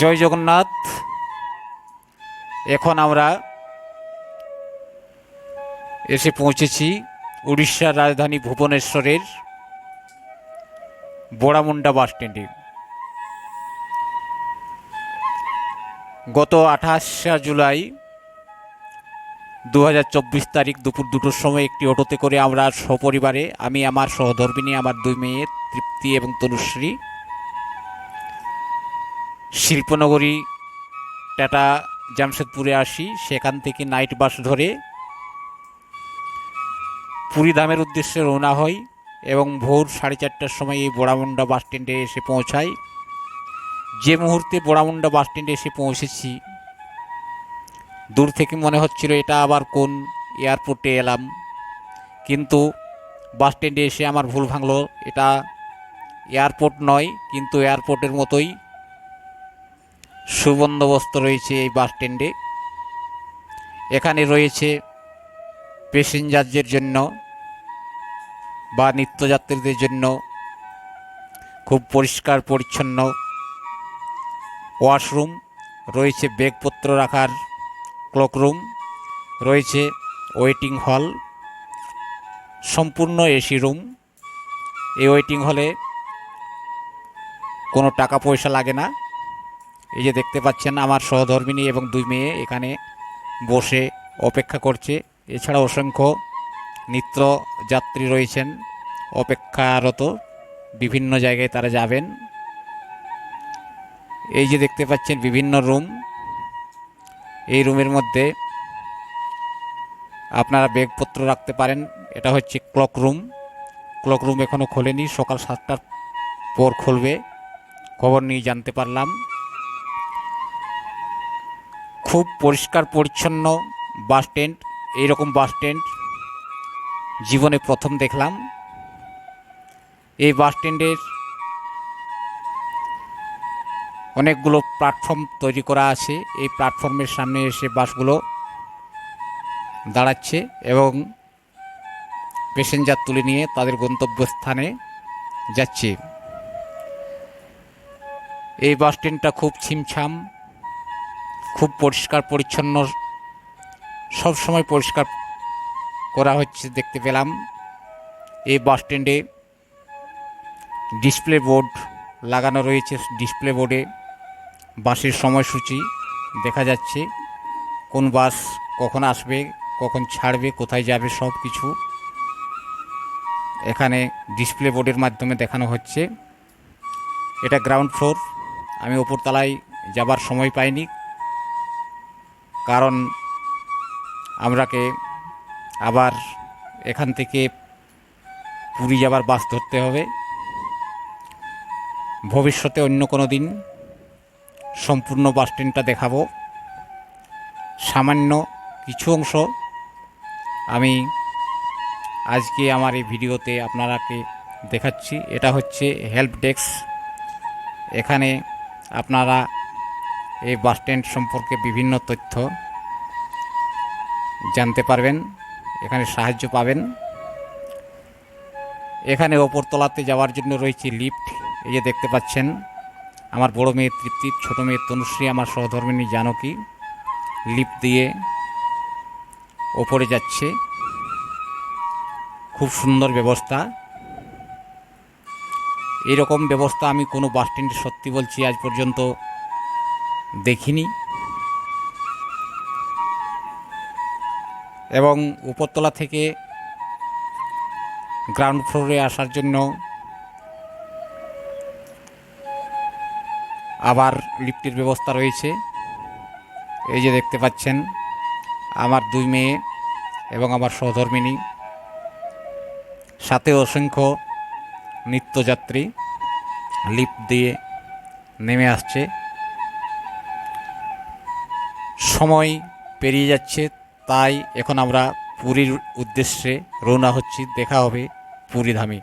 জয় জগন্নাথ। এখন আমরা এসে পৌঁছেছি উড়িষ্যার রাজধানী ভুবনেশ্বরের বোড়ামুন্ডা বাস স্ট্যান্ডে। গত আঠাশা জুলাই দু হাজার চব্বিশ তারিখ দুপুর দুটোর সময় একটি অটোতে করে আমরা সপরিবারে আমি, আমার সহধর্মিনী, আমার দুই মেয়ে, তৃপ্তি এবং তনুশ্রী শিল্পনগরী, টাটা, জামশেদপুরে আসি। সেখান থেকে নাইট বাস ধরে পুরীধামের উদ্দেশ্যে রওনা হই এবং ভোর সাড়ে চারটার সময় এই বোড়ামুন্ডা বাস স্ট্যান্ডে এসে পৌঁছাই। যে মুহূর্তে বোড়ামুন্ডা বাস স্ট্যান্ডে এসে পৌঁছেছি, দূর থেকে মনে হচ্ছিল এটা আবার কোন এয়ারপোর্টে এলাম। কিন্তু বাস স্ট্যান্ডে এসে আমার ভুল ভাঙলো। এটা এয়ারপোর্ট নয়, কিন্তু এয়ারপোর্টের মতোই সুবন্দোবস্ত রয়েছে এই বাস স্ট্যান্ডে। এখানে রয়েছে প্যাসেঞ্জারদের জন্য বা নিত্যযাত্রীদের জন্য খুব পরিষ্কার, পরিচ্ছন্ন ওয়াশরুম, রয়েছে ব্যাগপত্র রাখার ক্লকরুম রয়েছে ওয়েটিং হল, সম্পূর্ণ এসি রুম। এই ওয়েটিং হলে কোনো টাকা পয়সা লাগে না। এই যে দেখতে পাচ্ছেন আমার সহধর্মিনী এবং দুই মেয়ে এখানে বসে অপেক্ষা করছে। এছাড়া অসংখ্য নিত্য যাত্রী রয়েছেন, অপেক্ষারত বিভিন্ন জায়গায় তারা যাবেন। এই যে দেখতে পাচ্ছেন বিভিন্ন রুম। এই রুমের মধ্যে আপনারা ব্যাগপত্র রাখতে পারেন। এটা হচ্ছে ক্লক রুম। ক্লক রুম এখনও খোলেনি। সকাল সাতটার পর খুলবে। খবর নিয়ে জানতে পারলাম। খুব পরিষ্কার, পরিচ্ছন্ন বাস স্ট্যান্ড, এইরকম বাস স্ট্যান্ড জীবনে প্রথম দেখলাম। এই বাস স্ট্যান্ডের অনেকগুলো প্ল্যাটফর্ম তৈরি করা আছে। এই প্ল্যাটফর্মের সামনে এসে বাসগুলো দাঁড়াচ্ছে এবং প্যাসেঞ্জার তুলে নিয়ে তাদের গন্তব্যস্থানে যাচ্ছে। এই বাস স্ট্যান্ডটা খুব ছিমছাম। খুব পরিষ্কার, পরিচ্ছন্ন, সব সময় পরিষ্কার করা হচ্ছে দেখতে পেলাম। এই বাস স্ট্যান্ডে ডিসপ্লে বোর্ড লাগানো রয়েছে, ডিসপ্লে বোর্ডে বাসের সময়সূচি দেখা যাচ্ছে। কোন বাস কখন আসবে, কখন ছাড়বে, কোথায় যাবে, সব কিছু এখানে ডিসপ্লে বোর্ডের মাধ্যমে দেখানো হচ্ছে। এটা গ্রাউন্ড ফ্লোর, আমি ওপরতলায় যাবার সময় পাইনি। কারণ আমরাকে আবার এখান থেকে পুরী যাবার বাস ধরতে হবে। ভবিষ্যতে অন্য কোনো দিন সম্পূর্ণ বাস স্ট্যান্ডটা দেখাবো। সামান্য কিছু অংশ আমি আজকে আমার এই ভিডিওতে আপনারাকে দেখাচ্ছি। এটা হচ্ছে হেল্প ডেস্ক। এখানে আপনারা এই বাস স্ট্যান্ড সম্পর্কে বিভিন্ন তথ্য জানতে পারবেন, এখানে সাহায্য পাবেন। এখানে ওপরতলাতে যাওয়ার জন্য রয়েছে লিফট, এই যে দেখতে পাচ্ছেন। আমার বড় মেয়ে তৃপ্তি, ছোট মেয়ে তনুশ্রী, আমার সহধর্মিনী জানকী লিফট দিয়ে ওপরে যাচ্ছে। খুব সুন্দর ব্যবস্থা। এরকম ব্যবস্থা আমি কোনো বাস স্ট্যান্ডে সত্যি বলছি আজ পর্যন্ত দেখিনি। এবং উপরতলা থেকে গ্রাউন্ড ফ্লোরে আসার জন্য আবার লিফটের ব্যবস্থা রয়েছে। এই যে দেখতে পাচ্ছেন, আমার দুই মেয়ে এবং আমার সহধর্মিনী, সাথে অসংখ্য নিত্যযাত্রী লিফট দিয়ে নেমে আসছে। সময় পেরিয়ে যাচ্ছে তাই এখন আমরা পুরীর উদ্দেশ্যে রওনা হচ্ছি দেখা হবে পুরী ধামে